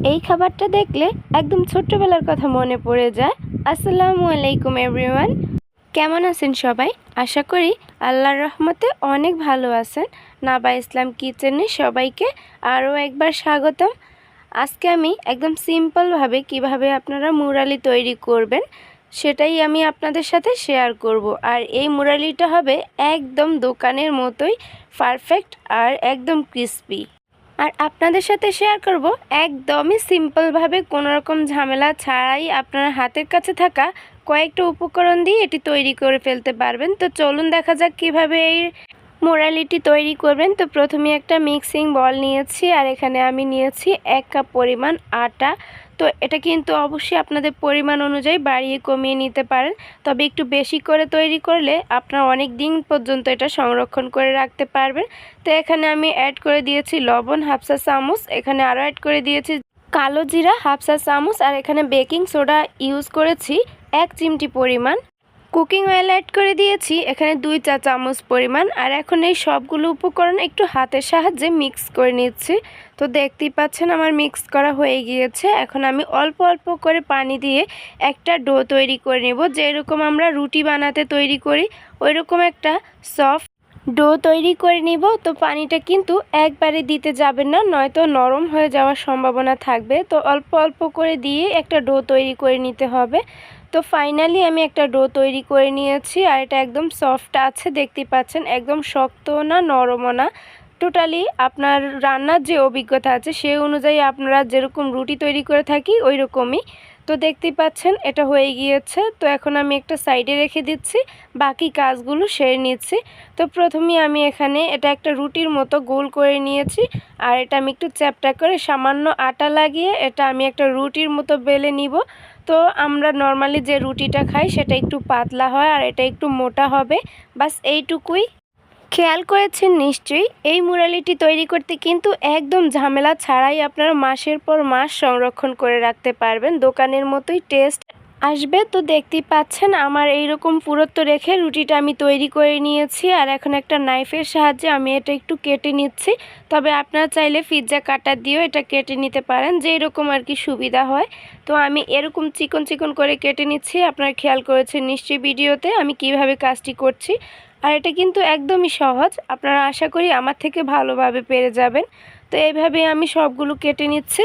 এই খাবারটা দেখলে একদম ছোট্টবেলার কথা মনে পড়ে যায়। আসসালামু আলাইকুম এভরিওয়ান কেমন আছেন সবাই? আশা করি আল্লাহর রহমতে অনেক ভালো আছেন। নাবা ইসলাম কিচেনে সবাইকে আরও একবার স্বাগতম। আজকে আমি একদম সিম্পলভাবে কীভাবে আপনারা মুরালি তৈরি করবেন, সেটাই আমি আপনাদের সাথে শেয়ার করব। আর এই মুরালিটা হবে একদম দোকানের মতোই পারফেক্ট আর একদম ক্রিস্পি আর আপনাদের সাথে শেয়ার করব একদমই সিম্পলভাবে কোনো রকম ঝামেলা ছাড়াই আপনার হাতের কাছে থাকা কয়েকটা উপকরণ দিয়ে এটি তৈরি করে ফেলতে পারবেন। তো চলুন দেখা যাক কীভাবে এই মোরালিটি তৈরি করবেন। তো প্রথমে একটা মিক্সিং বল নিয়েছি আর এখানে আমি নিয়েছি এক কাপ পরিমাণ আটা। তো এটা কিন্তু অবশ্যই আপনাদের পরিমাণ অনুযায়ী বাড়িয়ে কমিয়ে নিতে পারেন। তবে একটু বেশি করে তৈরি করলে আপনার অনেক দিন পর্যন্ত এটা সংরক্ষণ করে রাখতে পারবেন। তো এখানে আমি অ্যাড করে দিয়েছি লবণ হাফসা চামচ। এখানে আরও অ্যাড করে দিয়েছি কালো জিরা হাফসা চামচ। আর এখানে বেকিং সোডা ইউজ করেছি এক চিমটি পরিমাণ। কুকিং অয়েল অ্যাড করে দিয়েছি। এখানে দুই চা চামচ পরিমাণ। আর এখন এই সবগুলো উপকরণ একটু হাতের সাহায্যে মিক্স করে নিচ্ছি। তো দেখতেই পাচ্ছেন আমার মিক্স করা হয়ে গিয়েছে। এখন আমি অল্প অল্প করে পানি দিয়ে একটা ডো তৈরি করে নেব। যেরকম আমরা রুটি বানাতে তৈরি করি ওই রকম একটা সফট ডো তৈরি করে নিব। তো পানিটা কিন্তু একবারে দিতে যাবেন না, নয়তো নরম হয়ে যাওয়ার সম্ভাবনা থাকবে। তো অল্প অল্প করে দিয়ে একটা ডো তৈরি করে নিতে হবে। তো ফাইনালি আমি একটা ডো তৈরি করে নিয়েছি আর এটা একদম সফট আছে দেখতে পাচ্ছেন, একদম শক্ত না, নরমও না। টোটালি আপনার রান্নার যে অভিজ্ঞতা আছে সেই অনুযায়ী আপনারা যেরকম রুটি তৈরি করে থাকি ওই রকমই তো দেখতেই পাচ্ছেন, এটা হয়ে গিয়েছে। তো এখন আমি একটা সাইডে রেখে দিচ্ছি, বাকি কাজগুলো সেরে নিচ্ছি। তো প্রথমে আমি এখানে এটা একটা রুটির মতো গোল করে নিয়েছি আর এটা আমি একটু চ্যাপটা করে সামান্য আটা লাগিয়ে এটা আমি একটা রুটির মতো বেলে নিব। তো আমরা নর্মালি যে রুটিটা খাই সেটা একটু পাতলা হয় আর এটা একটু মোটা হবে। বাস এইটুকুই। খেয়াল করেছেন নিশ্চয়ই, এই মুরালিটি তৈরি করতে কিন্তু একদম ঝামেলা ছাড়াই আপনারা মাসের পর মাস সংরক্ষণ করে রাখতে পারবেন। দোকানের মতোই টেস্ট আসবে তো দেখতেই পাচ্ছেন আমার এই রকম পুরুত্ব রেখে রুটিটা আমি তৈরি করে নিয়েছি আর এখন একটা নাইফের সাহায্যে আমি এটা একটু কেটে নিচ্ছি। তবে আপনারা চাইলে পিৎজা কাটার দিয়েও এটা কেটে নিতে পারেন যেই রকম আর কি সুবিধা হয়। তো আমি এরকম চিকন চিকন করে কেটে নিচ্ছি, আপনারা খেয়াল করেছেন নিশ্চয়ই ভিডিওতে আমি কীভাবে কাজটি করছি। আর এটা কিন্তু একদমই সহজ, আপনারা আশা করি আমার থেকে ভালোভাবে পেরে যাবেন। তো এইভাবে আমি সবগুলো কেটে নিচ্ছি।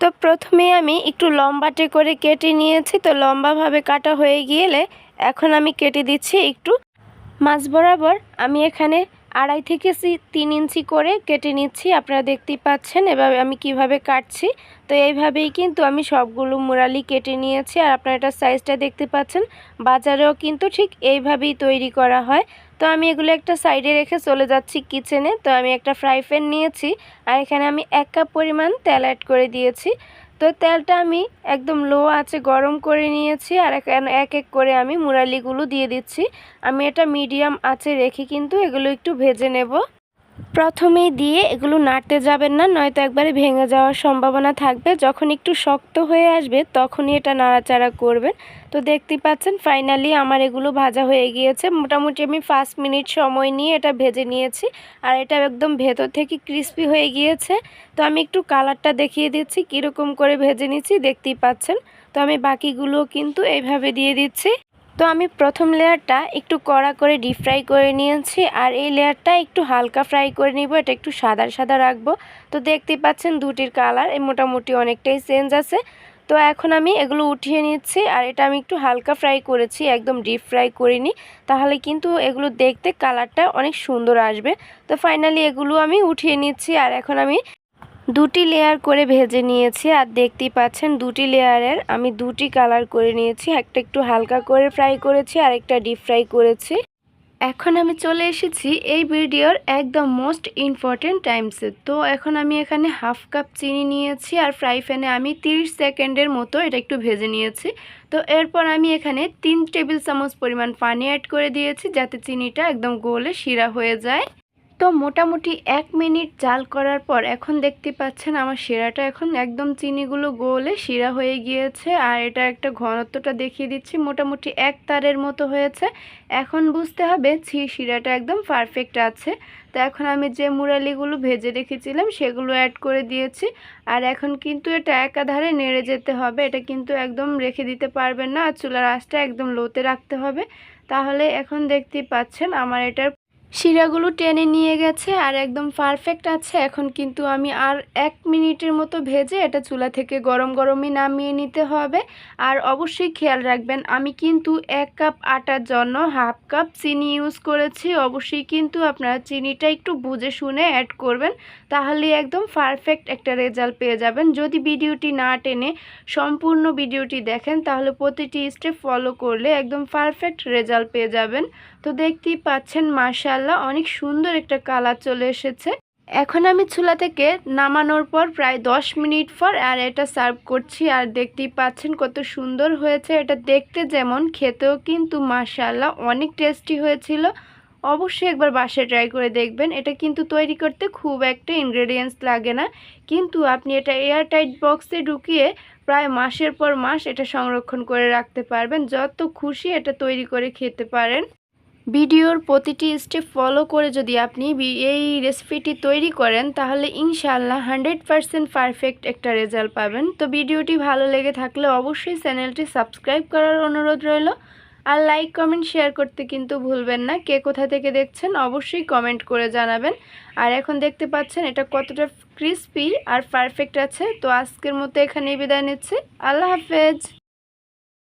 তো প্রথমে আমি একটু লম্বাটে করে কেটে নিয়েছি, তো লম্বাভাবে কাটা হয়ে গেলে এখন আমি কেটে দিচ্ছি একটু মাছ বরাবর। আমি এখানে আড়াই থেকে তিন ইঞ্চি করে কেটে নিচ্ছি, আপনারা দেখতেই পাচ্ছেন। এভাবে আমি কীভাবে কাটছি, তো এইভাবেই কিন্তু আমি সবগুলো মুরালি কেটে নিয়েছি। আর আপনারা এটা সাইজটা দেখতে পাচ্ছেন, বাজারেও কিন্তু ঠিক এইভাবেই তৈরি করা হয়। তো আমি এগুলো একটা সাইডে রেখে চলে যাচ্ছি কিচেনে তো আমি একটা ফ্রাই প্যান নিয়েছি, আর এখানে আমি এক কাপ পরিমাণ তেল অ্যাড করে দিয়েছি। তো তেলটা আমি একদম লো আছে গরম করে নিয়েছি আর এক এক করে আমি মুরালিগুলো দিয়ে দিচ্ছি। আমি এটা মিডিয়াম আছে রেখে কিন্তু এগুলো একটু ভেজে নেব। প্রথমেই দিয়ে এগুলো নাড়তে যাবেন না, নয়তো একবারে ভেঙে যাওয়ার সম্ভাবনা থাকবে। যখন একটু শক্ত হয়ে আসবে, তখনই এটা নাড়াচাড়া করবেন। তো দেখতেই পাচ্ছেন ফাইনালি আমার এগুলো ভাজা হয়ে গিয়েছে। মোটামুটি আমি পাঁচ মিনিট সময় নিয়ে এটা ভেজে নিয়েছি। আর এটা একদম ভেতর থেকে ক্রিস্পি হয়ে গিয়েছে। তো আমি একটু কালারটা দেখিয়ে দিচ্ছি, কীরকম করে ভেজে নিচ্ছি, দেখতেই পাচ্ছেন। তো আমি বাকিগুলোও কিন্তু এইভাবে দিয়ে দিচ্ছি। তো আমি প্রথম লেয়ারটা একটু কড়া করে ডিপ ফ্রাই করে নিয়েছি আর এই লেয়ারটা একটু হালকা ফ্রাই করে নিব। এটা একটু সাদা সাদা রাখব। তো দেখতেই পাচ্ছেন দুটির কালার এই মোটামুটি অনেকটাই চেঞ্জ আছে। তো এখন আমি এগুলো উঠিয়ে নিচ্ছি আর এটা আমি একটু হালকা ফ্রাই করেছি, একদম ডিপ ফ্রাই করিনি। তাহলে কিন্তু এগুলো দেখতে কালারটা অনেক সুন্দর আসবে। তো ফাইনালি এগুলো আমি উঠিয়ে নিচ্ছি আর এখন আমি দুটি লেয়ার করে ভেজে নিয়েছি আর দেখতেই পাচ্ছেন দুটি লেয়ারের আমি দুটি কালার করে নিয়েছি। একটা একটু হালকা করে ফ্রাই করেছি আর একটা ডিপ ফ্রাই করেছি। এখন আমি চলে এসেছি এই ভিডিওর একদম মোস্ট ইম্পর্টেন্ট টাইমসে তো এখন আমি এখানে হাফ কাপ চিনি নিয়েছি আর ফ্রাই প্যানে আমি 30 সেকেন্ডের মতো এটা একটু ভেজে নিয়েছি। তো এরপর আমি এখানে তিন টেবিল চামচ পরিমাণ পানি অ্যাড করে দিয়েছি যাতে চিনিটা একদম গোলে শিরা হয়ে যায়। তো মোটামুটি এক মিনিট জাল করার পর এখন দেখতে পাচ্ছেন আমার শিরাটা এখন একদম চিনিগুলো গোলে শিরা হয়ে গিয়েছে আর এটা একটা ঘনত্বটা দেখিয়ে দিচ্ছি। মোটামুটি এক তারের মতো হয়েছে। এখন বুঝতে হবে ছি, শিরাটা একদম পারফেক্ট আছে। তো এখন আমি যে মুরালিগুলো ভেজে রেখেছিলাম সেগুলো অ্যাড করে দিয়েছি। আর এখন কিন্তু এটা একাধারে নেড়ে যেতে হবে। এটা কিন্তু একদম রেখে দিতে পারবেন না। আর চুলার আঁচটা একদম লোতে রাখতে হবে। তাহলে এখন দেখতেই পাচ্ছেন আমার এটার শিরাগুলো টেনে নিয়ে গেছে আর একদম পারফেক্ট আছে। এখন কিন্তু আমি আর এক মিনিটের মতো ভেজে এটা চুলা থেকে গরম গরমই নামিয়ে নিতে হবে। আর অবশ্যই খেয়াল রাখবেন, আমি কিন্তু এক কাপ আটার জন্য হাফ কাপ চিনি ইউজ করেছি। অবশ্যই কিন্তু আপনারা চিনিটা একটু বুঝে শুনে অ্যাড করবেন তাহলে একদম পারফেক্ট একটা রেজাল্ট পেয়ে যাবেন। যদি ভিডিওটি না টেনে সম্পূর্ণ ভিডিওটি দেখেন, তাহলে প্রতিটি স্টেপ ফলো করলে একদম পারফেক্ট রেজাল্ট পেয়ে যাবেন। তো দেখতেই পাচ্ছেন মার্শাল্লাহ অনেক সুন্দর একটা কালার চলে এসেছে। এখন আমি চুলা থেকে নামানোর পর প্রায় দশ মিনিট পর আর এটা সার্ভ করছি আর দেখতেই পাচ্ছেন কত সুন্দর হয়েছে। এটা দেখতে যেমন, খেতেও কিন্তু মার্শাল্লাহ অনেক টেস্টি হয়েছিল। অবশ্যই একবার বাসায় ট্রাই করে দেখবেন। এটা কিন্তু তৈরি করতে খুব একটা ইনগ্রেডিয়েন্টস লাগে না। কিন্তু আপনি এটা এয়ারটাইট বক্সে ঢুকিয়ে প্রায় মাসের পর মাস এটা সংরক্ষণ করে রাখতে পারবেন। যত খুশি এটা তৈরি করে খেতে পারেন। ভিডিওর প্রতিটি স্টেপ ফলো করে যদি আপনি এই রেসিপিটি তৈরি করেন, তাহলে ইনশাআল্লাহ হান্ড্রেড পারসেন্ট পারফেক্ট একটা রেজাল্ট পাবেন। তো ভিডিওটি ভালো লেগে থাকলে অবশ্যই চ্যানেলটি সাবস্ক্রাইব করার অনুরোধ রইল। আর লাইক কমেন্ট শেয়ার করতে কিন্তু ভুলবেন না। কে কোথা থেকে দেখছেন, অবশ্যই কমেন্ট করে জানাবেন। আর এখন দেখতে পাচ্ছেন এটা কতটা ক্রিস্পি আর পারফেক্ট আছে। তো আজকের মতো এখানেই বিদায় নিচ্ছি। আল্লাহ হাফেজ।